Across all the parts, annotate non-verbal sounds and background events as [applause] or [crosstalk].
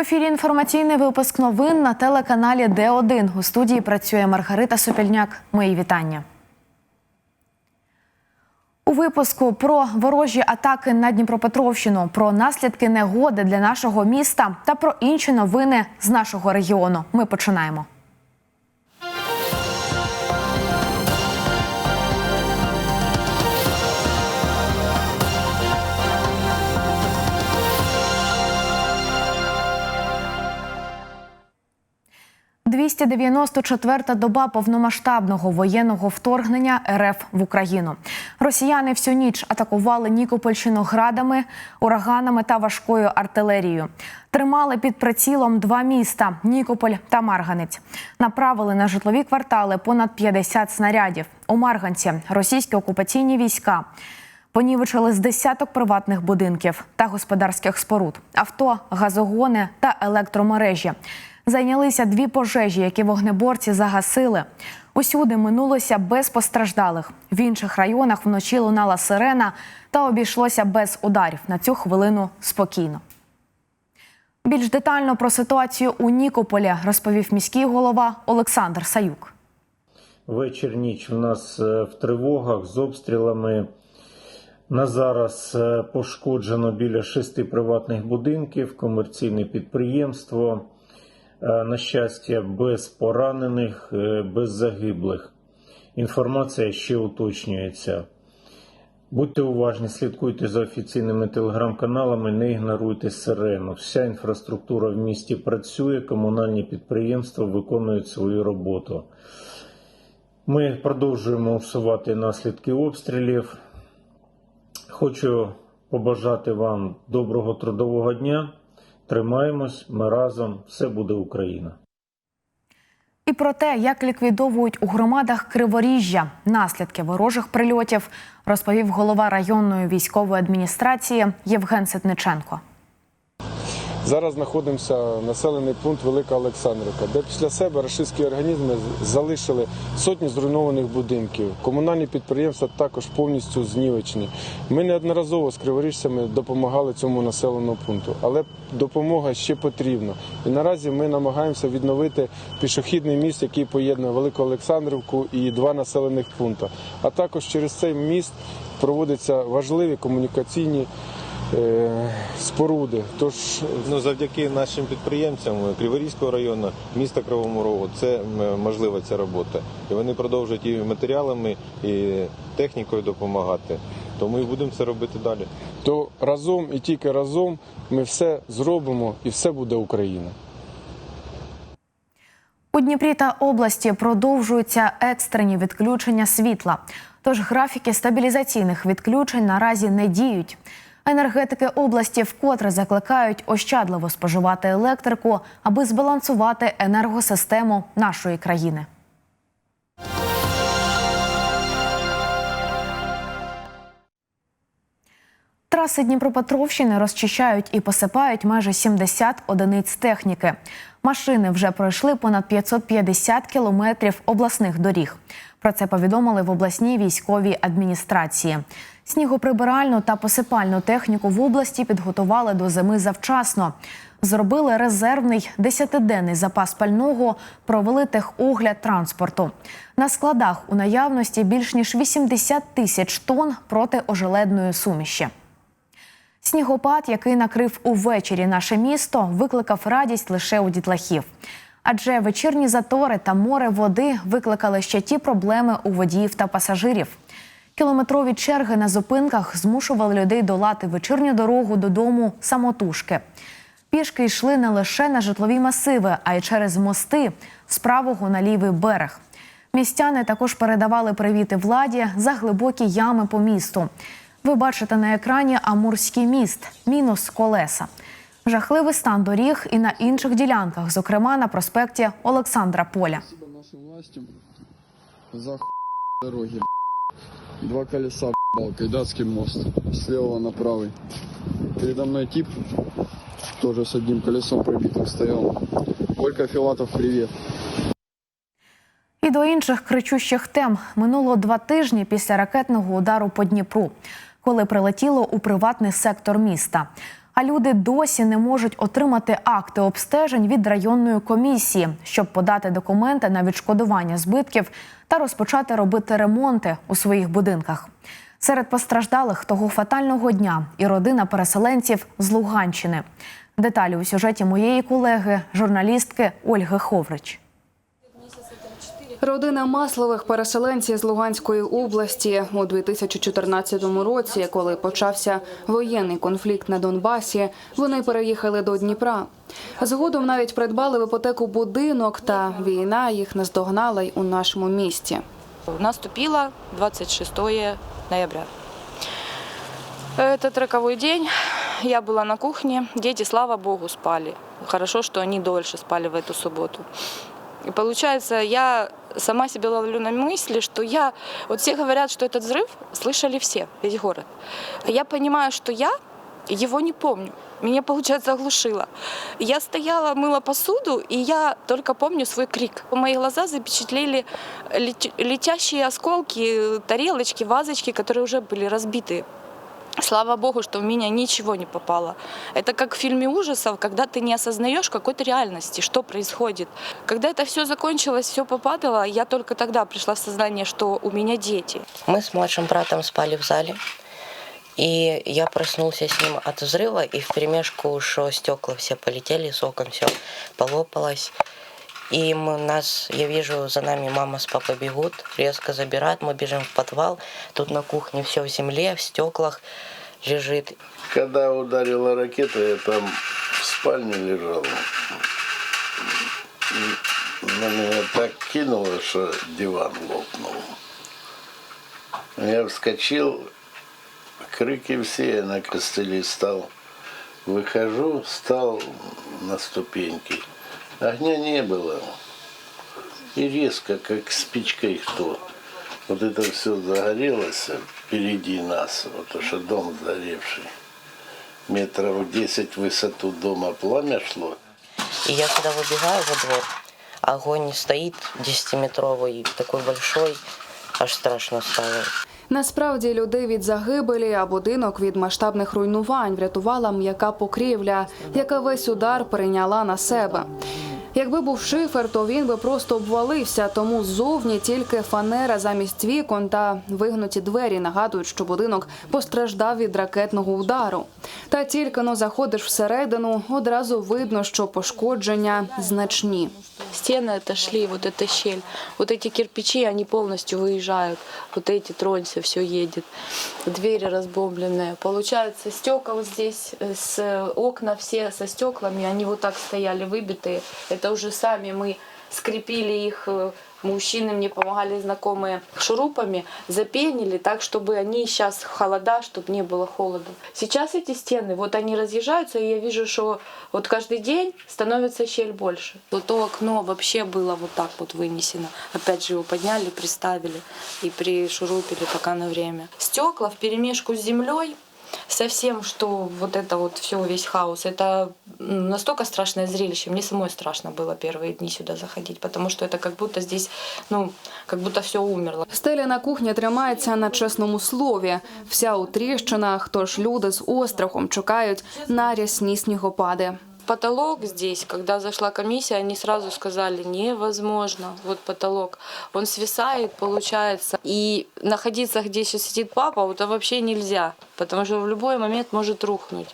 ефірі інформаційний випуск новин на телеканалі Д1. У студії працює Маргарита Сопільняк. Мої вітання. У випуску про ворожі атаки на Дніпропетровщину, про наслідки негоди для нашого міста та про інші новини з нашого регіону. Ми починаємо. – 294-та доба повномасштабного воєнного вторгнення РФ в Україну. Росіяни всю ніч атакували Нікопольщину градами, ураганами та важкою артилерією. Тримали під прицілом два міста Нікополь та Марганець. Направили на житлові квартали понад 50 снарядів. У Марганці російські окупаційні війська. Понівечили з десяток приватних будинків та господарських споруд, авто, газогони та електромережі. Зайнялися дві пожежі, які вогнеборці загасили. Усюди минулося без постраждалих. В інших районах вночі лунала сирена та обійшлося без ударів. На цю хвилину спокійно. Більш детально про ситуацію у Нікополі розповів міський голова Олександр Саюк. Вечір ніч у нас е, в тривогах з обстрілами. На зараз е, пошкоджено біля шести приватних будинків, комерційне підприємство. Е, На щастя, без поранених, е, без загиблих. Інформація ще уточнюється. Будьте уважні, слідкуйте за офіційними телеграм-каналами, не ігноруйте сирену. Вся інфраструктура в місті працює, комунальні підприємства виконують свою роботу. Ми продовжуємо усувати наслідки обстрілів. Хочу побажати вам доброго трудового дня. Тримаємось, ми разом, все буде Україна. І про те, як ліквідовують у громадах Криворіжжя наслідки ворожих прильотів, розповів голова районної військової адміністрації Євген Ситниченко. Зараз знаходимося населений пункт Велика Олександрівка, де після себе рашистські організми залишили сотні зруйнованих будинків. Комунальні підприємства також повністю знівечені. Ми неодноразово з криворіжцями допомагали цьому населеному пункту, але допомога ще потрібна. І наразі ми намагаємося відновити пішохідний міст, який поєднує Велику Олександрівку і два населених пункти. А також через цей міст проводяться важливі комунікаційні споруди. Тож Ну, завдяки нашим підприємцям Криворізького району, міста Кривому Рогу, це можлива ця робота. І вони продовжують і матеріалами, і технікою допомагати. Тому і будемо це робити далі. то разом і тільки разом ми все зробимо і все буде Україна. У Дніпрі та області продовжуються екстрені відключення світла. Тож графіки стабілізаційних відключень наразі не діють. Енергетики області вкотре закликають ощадливо споживати електрику, аби збалансувати енергосистему нашої країни. Траси Дніпропетровщини розчищають і посипають майже 70 одиниць техніки. Машини вже пройшли понад 550 кілометрів обласних доріг. Про це повідомили в обласній військовій адміністрації. Снігоприбиральну та посипальну техніку в області підготували до зими завчасно. Зробили резервний десятиденний запас пального, провели техогляд транспорту. На складах у наявності більш ніж 80 тисяч тонн протиожеледної суміші. Снігопад, який накрив увечері наше місто, викликав радість лише у дітлахів. Адже вечірні затори та море води викликали ще ті проблеми у водіїв та пасажирів. Кілометрові черги на зупинках змушували людей долати вечірню дорогу додому самотужки. Пішки йшли не лише на житлові масиви, а й через мости з правого на лівий берег. Містяни також передавали привіти владі за глибокі ями по місту. Ви бачите на екрані Амурський міст, мінус колеса. Жахливий стан доріг і на інших ділянках, зокрема на проспекті Олександра Поля. Дороги. Два колеса б***ь, Кайдатский мост. Слева на правый. Передо мной тип, тоже с одним колесом пробитым стоял. Ольга Филатов, привет. І до інших кричущих тем минуло два тижні після ракетного удару по Дніпру, коли прилетіло у приватний сектор міста. А люди досі не можуть отримати акти обстежень від районної комісії, щоб подати документи на відшкодування збитків та розпочати робити ремонти у своїх будинках. Серед постраждалих того фатального дня і родина переселенців з Луганщини. Деталі у сюжеті моєї колеги, журналістки Ольги Ховрич. Родина маслових переселенців з Луганської області у 2014 році, коли почався воєнний конфлікт на Донбасі, вони переїхали до Дніпра. Згодом навіть придбали в іпотеку будинок, та війна їх наздогнала й у нашому місті. Наступило 26 ноября. Этот роковой день. Я была на кухне. Дети, слава богу, спали. Хорошо, что они дольше спали в эту субботу. И получается, я сама себя ловлю на мысли, что я... Вот все говорят, что этот взрыв слышали все, весь город. А я понимаю, что я его не помню. Меня, получается, оглушило. Я стояла, мыла посуду, и я только помню свой крик. Мои глаза запечатлели лет- летящие осколки, тарелочки, вазочки, которые уже были разбиты. Слава богу, что в меня ничего не попало. Это как в фильме ужасов, когда ты не осознаешь какой-то реальности, что происходит. Когда это все закончилось, все попадало, я только тогда пришла в сознание, что у меня дети. Мы с младшим братом спали в зале. И я проснулся с ним от взрыва, и в перемешку, что стекла все полетели, с окон все полопалось. И мы, нас, я вижу, за нами мама с папой бегут, резко забирают, мы бежим в подвал. Тут на кухне все в земле, в стеклах лежит. Когда ударила ракета, я там в спальне лежал. На меня так кинуло, что диван лопнул. Я вскочил, крики все, я на костыли стал. Выхожу, встал на ступеньки. Огня не было. И резко, как спичкой кто. Вот это все загорелось впереди нас, вот то, что дом сгоревший. Метров 10 в высоту дома пламя шло. И я когда выбегаю во двор, огонь стоит 10-метровый, такой большой, аж страшно стало. Насправді людей від загибелі, а будинок від масштабних руйнувань врятувала м'яка покрівля, яка весь удар прийняла на себе. Якби був шифер, то він би просто обвалився, тому ззовні тільки фанера замість вікон та вигнуті двері нагадують, що будинок постраждав від ракетного удару. Та тільки но заходиш всередину, одразу видно, що пошкодження значні. Стены отошли, вот эта щель. Вот эти кирпичи, они полностью выезжают. Вот эти тронься, все едет. Двери разбомбленные. Получается, стекла вот здесь, э, с окна все со стеклами, они вот так стояли выбитые. Это уже сами мы скрепили их, э, мужчины мне помогали знакомые шурупами, запенили так, чтобы они сейчас в холода, чтобы не было холода. Сейчас эти стены, вот они разъезжаются, и я вижу, что вот каждый день становится щель больше. Вот то окно вообще было вот так вот вынесено. Опять же его подняли, приставили и пришурупили пока на время. Стекла в перемешку с землей, совсем, что вот это вот все, весь хаос, это м, настолько страшное зрелище. Мне самой страшно было первые дни сюда заходить, потому что это как будто здесь, ну, как будто все умерло. Стеля на кухні тримається на чесному слові. Вся у тріщинах, тож люди з острахом чекають на рясні снігопади. Потолок здесь, когда зашла комиссия, они сразу сказали, невозможно, вот потолок, он свисает, получается, и находиться, где сейчас сидит папа, это вообще нельзя, потому что в любой момент может рухнуть.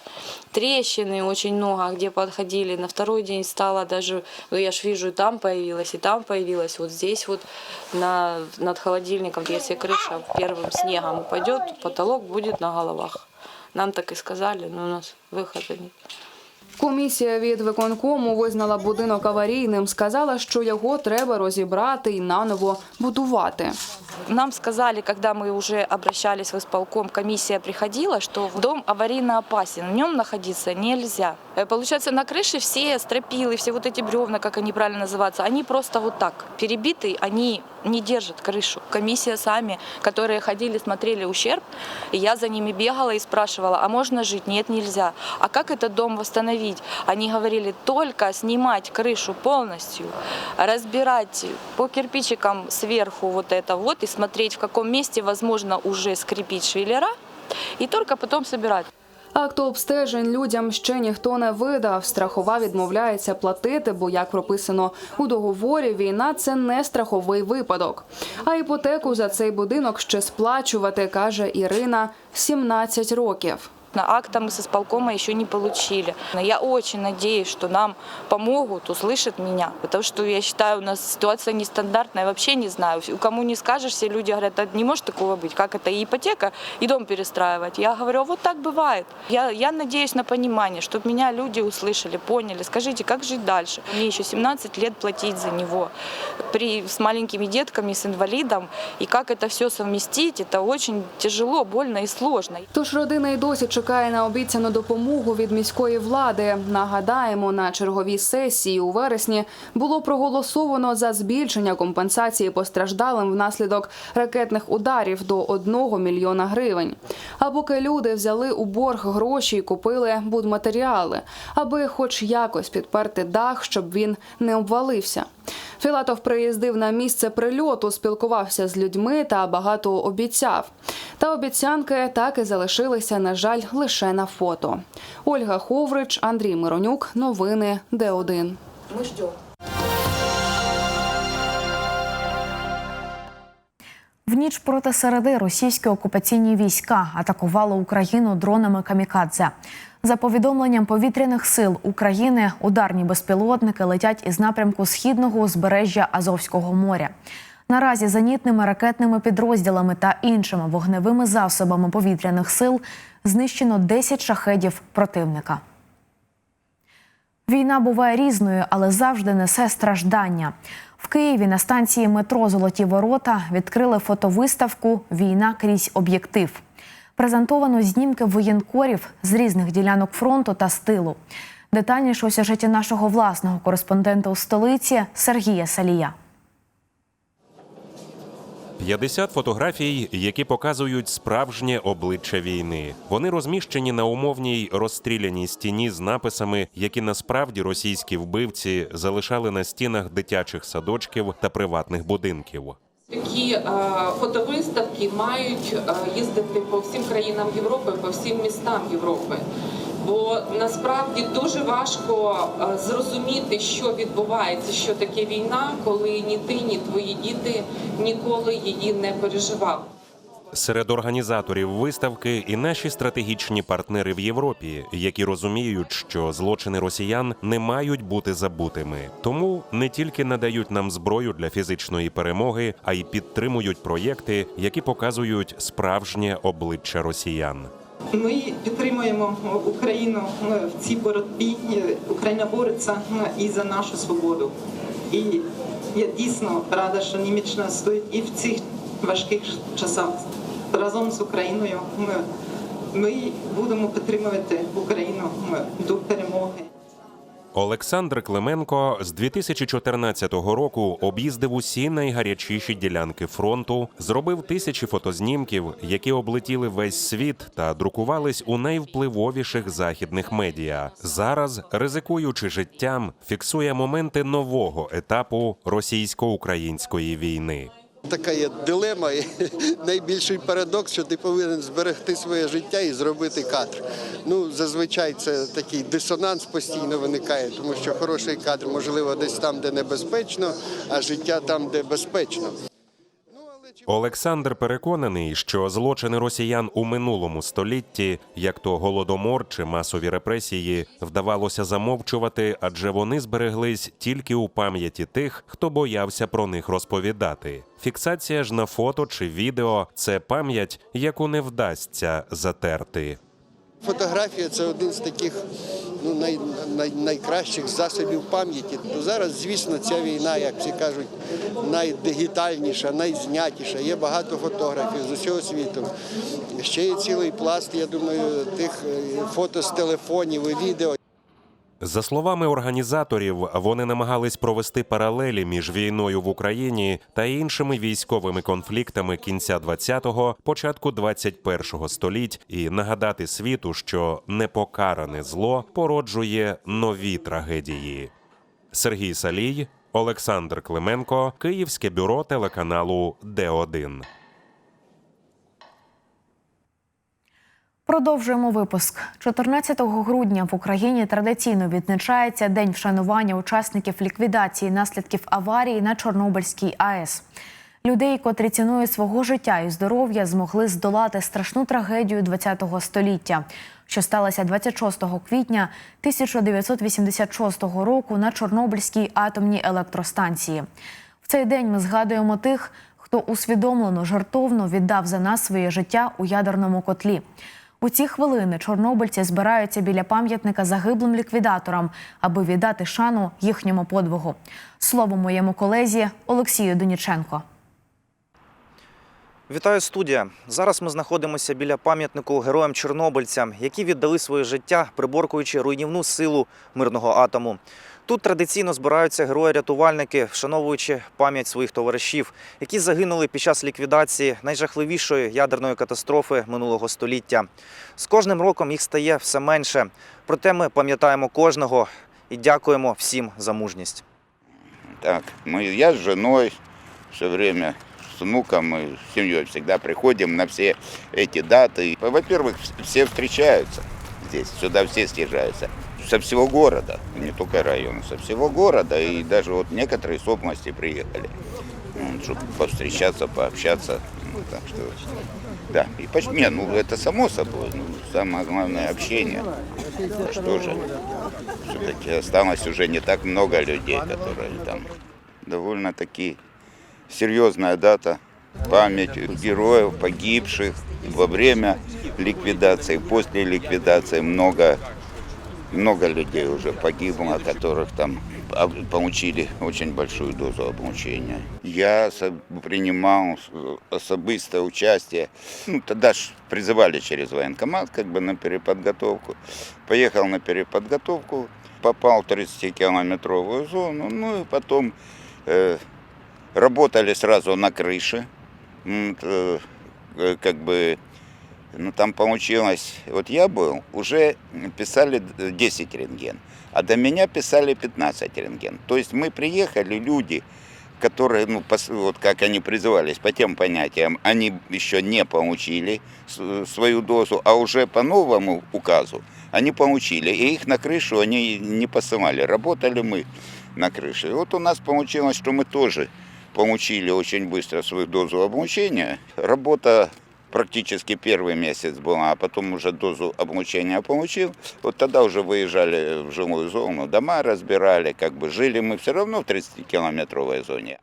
Трещины очень много, где подходили, на второй день стало даже, ну я ж вижу, там появилась, и там появилась, вот здесь вот на, над холодильником, если крыша первым снегом упадет, потолок будет на головах. Нам так и сказали, но у нас выхода нет. Комісія від виконкому визнала будинок аварійним, сказала, що його треба розібрати і наново будувати. Нам сказали, когда мы уже обращались в исполком, комиссия приходила, что дом аварийно опасен, в нем находиться нельзя. Э, Получается, на крыше все стропилы, все вот эти бревна, как они правильно называются, они просто вот так перебиты, они не держат крышу. Комиссия сами, которые ходили, смотрели ущерб, и я за ними бегала и спрашивала, а можно жить? Нет, нельзя. А как этот дом восстановить? Они говорили, только снимать крышу полностью, разбирать по кирпичикам сверху вот это вот и смотреть, в каком месте возможно уже скрепить швеллера, и только потом собирать. Акту обстежень людям ще ніхто не видав. Страхова відмовляється платити, бо як прописано у договорі, війна це не страховий випадок. А іпотеку за цей будинок ще сплачувати, каже Ірина, 17 років. На акта мы со сполкома еще не получили. Но я очень надеюсь, что нам помогут, услышат меня. Потому что я считаю, у нас ситуация нестандартная. Вообще не знаю. Кому не скажешь, все люди говорят, «Да не может такого быть. Как это и ипотека, и дом перестраивать. Я говорю, «А вот так бывает. Я, я надеюсь на понимание, чтобы меня люди услышали, поняли. Скажите, как жить дальше? Мне еще 17 лет платить за него. При, с маленькими детками, с инвалидом. И как это все совместить, это очень тяжело, больно и сложно. Тож родина й досі чекає на обіцяну допомогу від міської влади. Нагадаємо, на черговій сесії у вересні було проголосовано за збільшення компенсації постраждалим внаслідок ракетних ударів до 1 мільйона гривень. А поки люди взяли у борг гроші і купили будматеріали, аби хоч якось підперти дах, щоб він не обвалився. Філатов приїздив на місце прильоту, спілкувався з людьми та багато обіцяв. Та обіцянки так і залишилися, на жаль, лише на фото. Ольга Ховрич, Андрій Миронюк. Новини Д1. Мы ждем. В ніч проти середи російські окупаційні війська атакували Україну дронами камікадзе. За повідомленням повітряних сил України, ударні безпілотники летять із напрямку східного узбережжя Азовського моря. Наразі зенітними ракетними підрозділами та іншими вогневими засобами повітряних сил знищено 10 шахедів противника. Війна буває різною, але завжди несе страждання. В Києві на станції метро Золоті Ворота відкрили фотовиставку Війна крізь об'єктив. Презентовано знімки воєнкорів з різних ділянок фронту та стилу. Детальніше у сюжеті нашого власного кореспондента у столиці Сергія Салія. 50 фотографій, які показують справжнє обличчя війни. Вони розміщені на умовній розстріляній стіні з написами, які насправді російські вбивці залишали на стінах дитячих садочків та приватних будинків. Такі е, фотовиставки мають е, їздити по всім країнам Європи, по всім містам Європи. Бо насправді дуже важко е, зрозуміти, що відбувається, що таке війна, коли ні ти, ні твої діти ніколи її не переживали. Серед організаторів виставки і наші стратегічні партнери в Європі, які розуміють, що злочини росіян не мають бути забутими, тому не тільки надають нам зброю для фізичної перемоги, а й підтримують проєкти, які показують справжнє обличчя росіян. Ми підтримуємо Україну в цій боротьбі. Україна бореться і за нашу свободу. І я дійсно рада, що Німеччина стоїть і в цих важких часах разом з Україною. Ми, ми будемо підтримувати Україну до перемоги. Олександр Клименко з 2014 року об'їздив усі найгарячіші ділянки фронту, зробив тисячі фотознімків, які облетіли весь світ та друкувались у найвпливовіших західних медіа. Зараз, ризикуючи життям, фіксує моменти нового етапу російсько-української війни. Така є дилема і [laughs] найбільший парадокс, що ти повинен зберегти своє життя і зробити кадр. Ну, зазвичай це такий дисонанс постійно виникає, тому що хороший кадр можливо десь там, де небезпечно, а життя там, де безпечно. Олександр переконаний, що злочини росіян у минулому столітті, як то голодомор чи масові репресії, вдавалося замовчувати, адже вони збереглись тільки у пам'яті тих, хто боявся про них розповідати. Фіксація ж на фото чи відео це пам'ять, яку не вдасться затерти. Фотографія це один з таких ну, най, най, найкращих засобів пам'яті. То зараз, звісно, ця війна, як всі кажуть, найдигітальніша, найзнятіша. Є багато фотографів з усього світу. Ще є цілий пласт, я думаю, тих е, фото з телефонів і відео. За словами організаторів, вони намагались провести паралелі між війною в Україні та іншими військовими конфліктами кінця 20-го, початку 21-го століть і нагадати світу, що непокаране зло породжує нові трагедії. Сергій Салій, Олександр Клименко, Київське бюро телеканалу Д1. Продовжуємо випуск. 14 грудня в Україні традиційно відзначається День вшанування учасників ліквідації наслідків аварії на Чорнобильській АЕС. Людей, котрі ціною свого життя і здоров'я, змогли здолати страшну трагедію ХХ століття, що сталася 26 квітня 1986 року на Чорнобильській атомній електростанції. В цей день ми згадуємо тих, хто усвідомлено жартовно віддав за нас своє життя у ядерному котлі. У ці хвилини чорнобильці збираються біля пам'ятника загиблим ліквідаторам, аби віддати шану їхньому подвигу. Слово моєму колезі Олексію Доніченко. Вітаю студія. Зараз ми знаходимося біля пам'ятнику героям чорнобильцям, які віддали своє життя, приборкуючи руйнівну силу мирного атому. Тут традиційно збираються герої-рятувальники, вшановуючи пам'ять своїх товаришів, які загинули під час ліквідації найжахливішої ядерної катастрофи минулого століття. З кожним роком їх стає все менше. Проте ми пам'ятаємо кожного і дякуємо всім за мужність. Так, мы, я с женой все время, с внуком и с семьей всегда приходим на все эти даты. Во-первых, вс- все встречаются здесь, сюда все съезжаются. Со всего города, не только района, со всего города. И даже вот некоторые с области приехали, чтобы повстречаться, пообщаться. Ну, так что, да, и почти, не, ну это само собой, ну, самое главное общение. Что же, все-таки осталось уже не так много людей, которые там. Довольно-таки серьезная дата. Память героев, погибших во время ликвидации, после ликвидации. Много, много людей уже погибло, которых там получили очень большую дозу обучения. Я принимал особистое участие. Ну, тогда ж призывали через военкомат как бы на переподготовку. Поехал на переподготовку, попал в 30-километровую зону, ну и потом э, работали сразу на крыше. Э, как бы, ну там получилось, вот я был, уже писали 10 рентген, а до меня писали 15 рентген. То есть мы приехали, люди, которые, ну, пос- вот как они призывались, по тем понятиям, они еще не получили с- свою дозу, а уже по новому указу они получили. И их на крышу они не посылали. Работали мы на крыше. И вот у нас получилось, что мы тоже получили очень быстро свою дозу обучения. Работа практически первый месяц была, а потом уже дозу облучения получил. Вот тогда уже выезжали в жилую зону, дома разбирали, как бы жили мы все равно в 30-километровой зоне.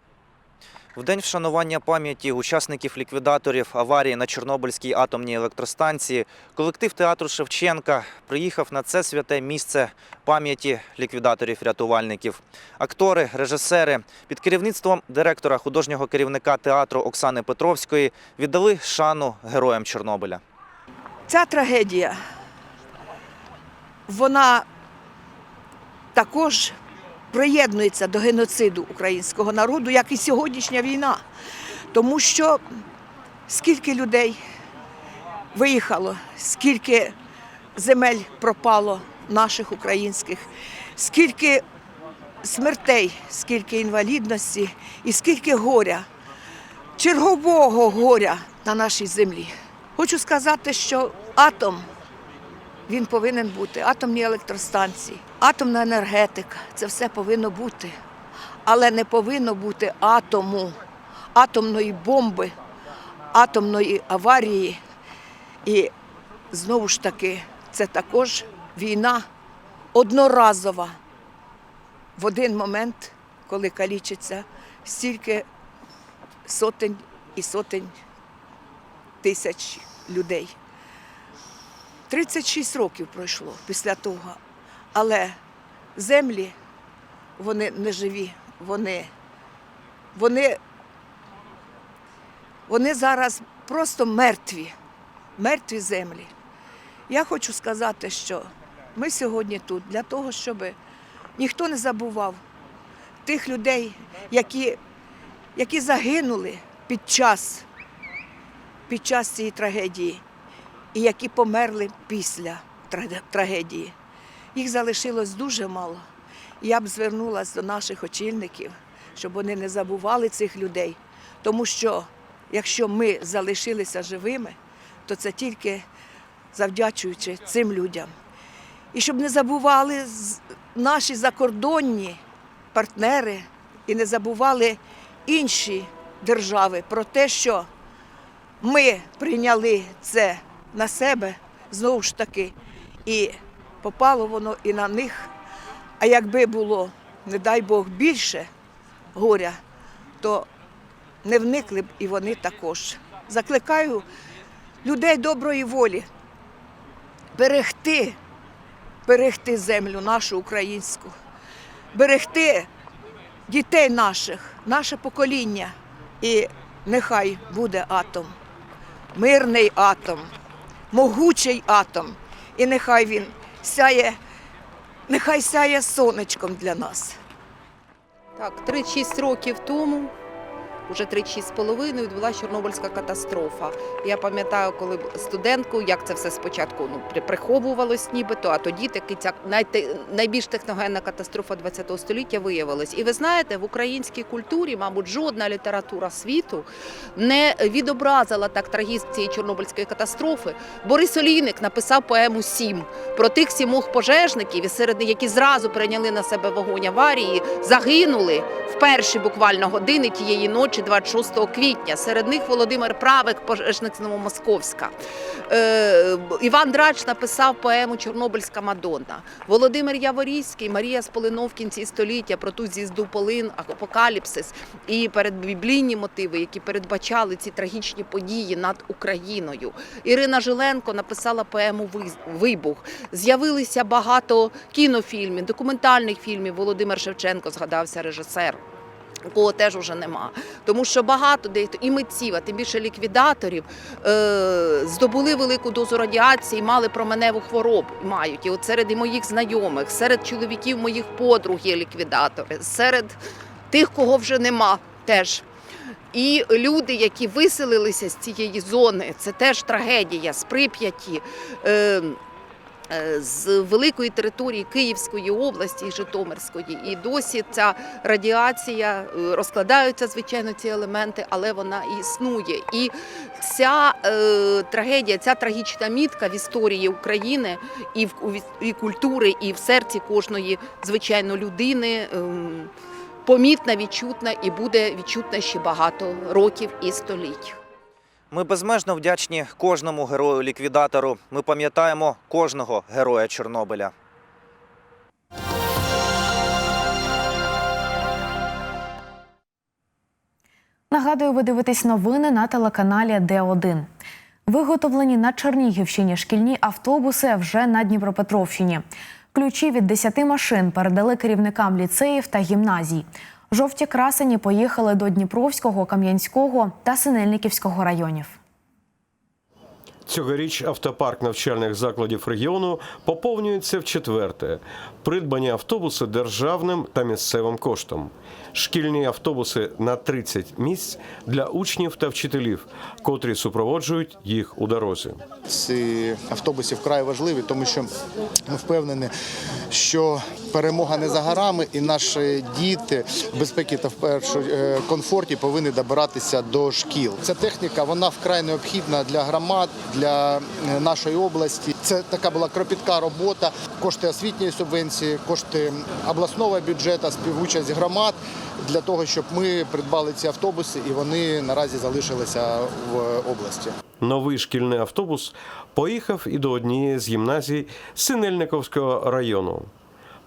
В день вшанування пам'яті учасників ліквідаторів аварії на Чорнобильській атомній електростанції колектив театру Шевченка приїхав на це святе місце пам'яті ліквідаторів-рятувальників. Актори, режисери під керівництвом директора художнього керівника театру Оксани Петровської віддали шану героям Чорнобиля. Ця трагедія, вона також приєднується до геноциду українського народу, як і сьогоднішня війна. Тому що скільки людей виїхало, скільки земель пропало наших українських, скільки смертей, скільки інвалідності і скільки горя, чергового горя на нашій землі. Хочу сказати, що атом він повинен бути, атомні електростанції, атомна енергетика це все повинно бути. Але не повинно бути атому, атомної бомби, атомної аварії. І знову ж таки, це також війна одноразова. В один момент, коли калічиться стільки сотень і сотень тисяч людей. 36 років пройшло після того, але землі вони не живі, вони, вони, вони зараз просто мертві, мертві землі. Я хочу сказати, що ми сьогодні тут для того, щоб ніхто не забував тих людей, які, які загинули під час, під час цієї трагедії і які померли після трагедії. Їх залишилось дуже мало. Я б звернулася до наших очільників, щоб вони не забували цих людей. Тому що якщо ми залишилися живими, то це тільки завдячуючи цим людям. І щоб не забували наші закордонні партнери і не забували інші держави про те, що ми прийняли це на себе знову ж таки, і попало воно і на них. А якби було, не дай Бог, більше горя, то не вникли б і вони також. Закликаю людей доброї волі берегти, берегти землю нашу українську, берегти дітей наших, наше покоління. І нехай буде атом, мирний атом, могучий атом. І нехай він сяє, нехай сяє сонечком для нас. Так, 3-6 років тому, вже 3-6 з половиною, відбулася Чорнобильська катастрофа. Я пам'ятаю, коли студенткою, як це все спочатку ну, при- приховувалось нібито, а тоді таки ця найбільш техногенна катастрофа ХХ століття виявилась. І ви знаєте, в українській культурі, мабуть, жодна література світу не відобразила так трагізм цієї Чорнобильської катастрофи. Борис Олійник написав поему Сім про тих сімох пожежників, серед які зразу прийняли на себе вогонь аварії, загинули в перші буквально години тієї ночі, 26 квітня. Серед них Володимир Правик, пожежник з Новомосковська. Е, Іван Драч написав поему Чорнобильська Мадонна. Володимир Яворівський, Марія Сполинов кінці століття про ту з'їзду полин, апокаліпсис і передбіблійні мотиви, які передбачали ці трагічні події над Україною. Ірина Жиленко написала поему Вибух. З'явилися багато кінофільмів, документальних фільмів. Володимир Шевченко згадався режисер. Кого теж уже нема, тому що багато де і митців, а тим більше ліквідаторів е, здобули велику дозу радіації, мали променеву хворобу мають. І от серед моїх знайомих, серед чоловіків моїх подруг є ліквідатори, серед тих, кого вже нема, теж. І люди, які виселилися з цієї зони, це теж трагедія з Прип'яті. Е, е, з великої території Київської області Житомирської, і досі ця радіація е, розкладаються, звичайно, ці елементи, але вона існує. І ця е, трагедія, ця трагічна мітка в історії України і в і культури, і в серці кожної звичайно людини. ем, Помітна, відчутна і буде відчутна ще багато років і століть. Ми безмежно вдячні кожному герою-ліквідатору. Ми пам'ятаємо кожного героя Чорнобиля. Нагадую, ви дивитесь новини на телеканалі Д1. Виготовлені на Чернігівщині шкільні автобуси вже на Дніпропетровщині. Ключі від 10 машин передали керівникам ліцеїв та гімназій. Жовті красені поїхали до Дніпровського, Кам'янського та Синельниківського районів. Цьогоріч автопарк навчальних закладів регіону поповнюється в четверте. Придбані автобуси державним та місцевим коштом. Шкільні автобуси на 30 місць для учнів та вчителів, котрі супроводжують їх у дорозі. Ці автобуси вкрай важливі, тому що ми впевнені, що перемога не за горами, і наші діти в безпеці та в першу е, комфорті повинні добиратися до шкіл. Ця техніка вона вкрай необхідна для громад, для е, нашої області. Це така була кропітка робота, кошти освітньої субвенції, кошти обласного бюджету, співучасть громад для того, щоб ми придбали ці автобуси, і вони наразі залишилися в області. Новий шкільний автобус поїхав і до однієї з гімназій Синельниковського району.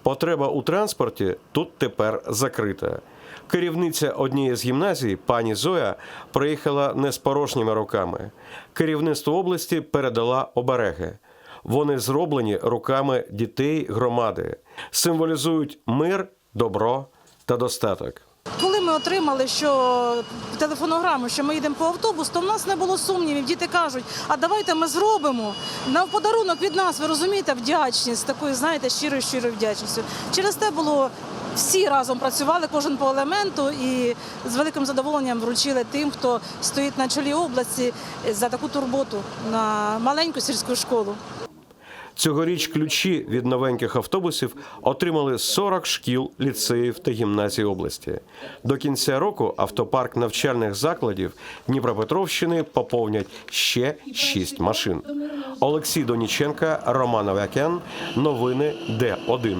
Потреба у транспорті тут тепер закрита. Керівниця однієї з гімназій, пані Зоя, приїхала не з порожніми руками. Керівництво області передала обереги. Вони зроблені руками дітей громади, символізують мир, добро та достаток. Коли ми отримали, що телефонограму, що ми їдемо по автобус, то в нас не було сумнівів. Діти кажуть, а давайте ми зробимо на подарунок від нас. Ви розумієте, вдячність такою, знаєте, щирою щирою вдячністю. Через те було. Всі разом працювали, кожен по елементу, і з великим задоволенням вручили тим, хто стоїть на чолі області за таку турботу на маленьку сільську школу. Цьогоріч ключі від новеньких автобусів отримали 40 шкіл, ліцеїв та гімназій області. До кінця року автопарк навчальних закладів Дніпропетровщини поповнять ще 6 машин. Олексій Доніченка, Роман Авакян. Новини Д1.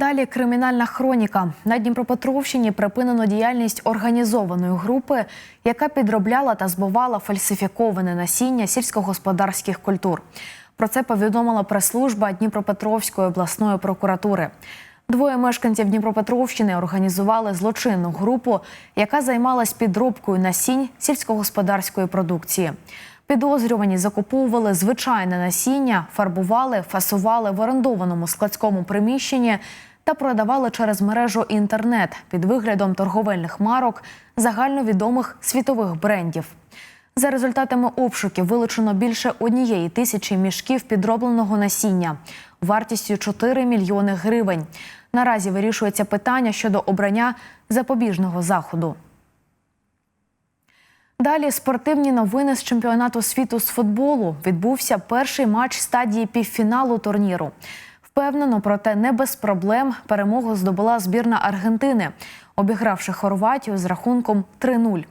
Далі кримінальна хроніка. На Дніпропетровщині припинено діяльність організованої групи, яка підробляла та збувала фальсифіковане насіння сільськогосподарських культур. Про це повідомила прес-служба Дніпропетровської обласної прокуратури. Двоє мешканців Дніпропетровщини організували злочинну групу, яка займалась підробкою насінь сільськогосподарської продукції. Підозрювані закуповували звичайне насіння, фарбували, фасували в орендованому складському приміщенні та продавали через мережу інтернет під виглядом торговельних марок загальновідомих світових брендів. За результатами обшуків вилучено більше однієї тисячі мішків підробленого насіння вартістю 4 мільйони гривень. Наразі вирішується питання щодо обрання запобіжного заходу. Далі спортивні новини з чемпіонату світу з футболу. Відбувся перший матч стадії півфіналу турніру. Впевнено, проте не без проблем перемогу здобула збірна Аргентини, обігравши Хорватію з рахунком 3-0.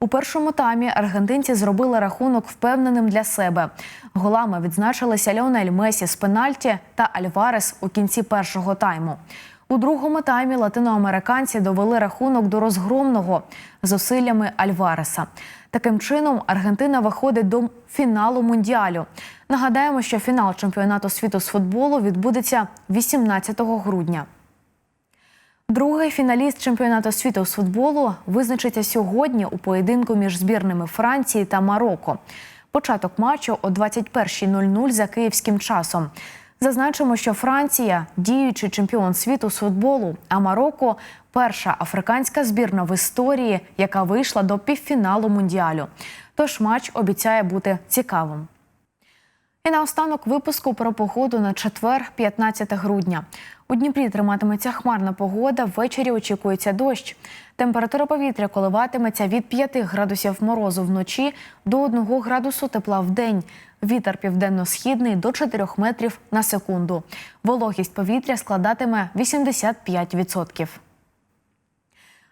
У першому таймі аргентинці зробили рахунок впевненим для себе. Голами відзначилися Леонель Месі з пенальті та Альварес у кінці першого тайму. У другому таймі латиноамериканці довели рахунок до розгромного зусиллями Альвареса. Таким чином, Аргентина виходить до фіналу мундіалю. Нагадаємо, що фінал чемпіонату світу з футболу відбудеться 18 грудня. Другий фіналіст чемпіонату світу з футболу визначиться сьогодні у поєдинку між збірними Франції та Марокко. Початок матчу о 21.00 за київським часом. Зазначимо, що Франція діючий чемпіон світу з футболу, а Марокко перша африканська збірна в історії, яка вийшла до півфіналу мундіалю. Тож матч обіцяє бути цікавим. І наостанок випуску про погоду на четвер, 15 грудня. У Дніпрі триматиметься хмарна погода. Ввечері очікується дощ. Температура повітря коливатиметься від 5 градусів морозу вночі до 1 градусу тепла в день. Вітер південно-східний до 4 метрів на секунду. Вологість повітря складатиме 85%.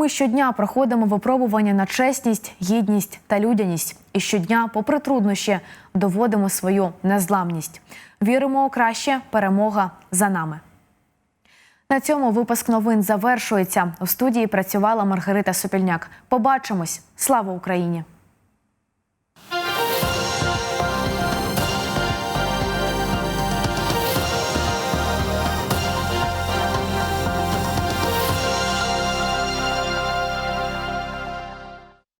Ми щодня проходимо випробування на чесність, гідність та людяність. І щодня, попри труднощі, доводимо свою незламність. Віримо у краще, перемога за нами. На цьому випуск новин завершується. У студії працювала Маргарита Сопільняк. Побачимось! Слава Україні!